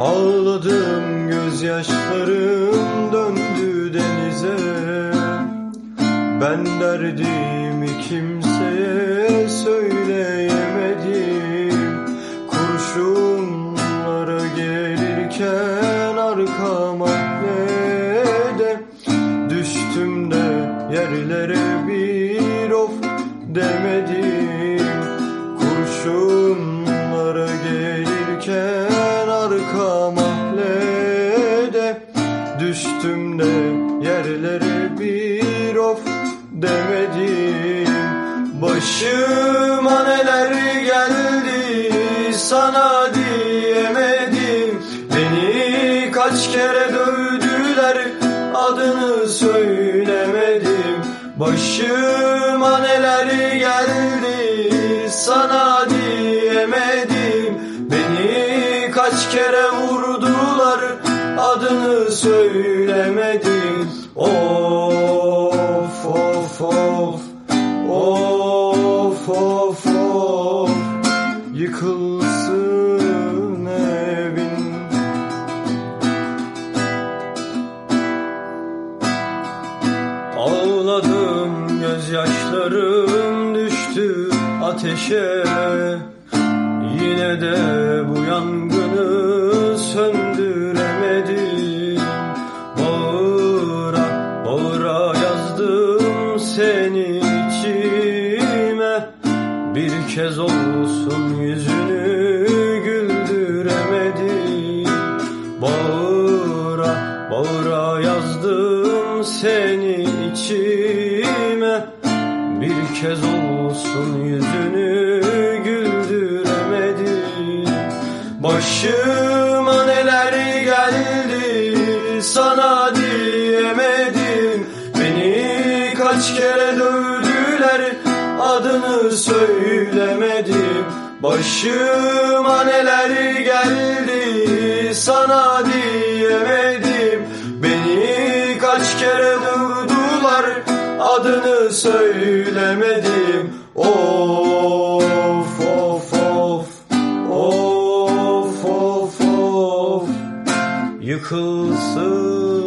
Ağladım gözyaşlarım döndü denize. Ben derdimi kimseye söyleyemedim. Kurşunlara gelirken arka mahallede Düştüm de yerlere bir of demedim arka mahallede Düştüm de yerlere bir of demedim. Başıma neler geldi sana diyemedim. Beni kaç kere dövdüler adını söylemedim. Başıma neler geldi vurdular adını söylemedim. Of of of Of of of. Yıkılsın evin. Ağladım gözyaşlarım düştü ateşe. Yine de bu yangını söndüremedim. Bağıra bağıra yazdım seni içime. Bir kez olsun yüzünü güldüremedim. Bağıra bağıra yazdım seni içime. Bir kez olsun yüzünü güldüremedim. Geldi sana diyemedim. Beni kaç kere dövdüler adını söylemedim. Başıma neler geldi sana diyemedim. Beni kaç kere vurdular adını söylemedim. Of you could soon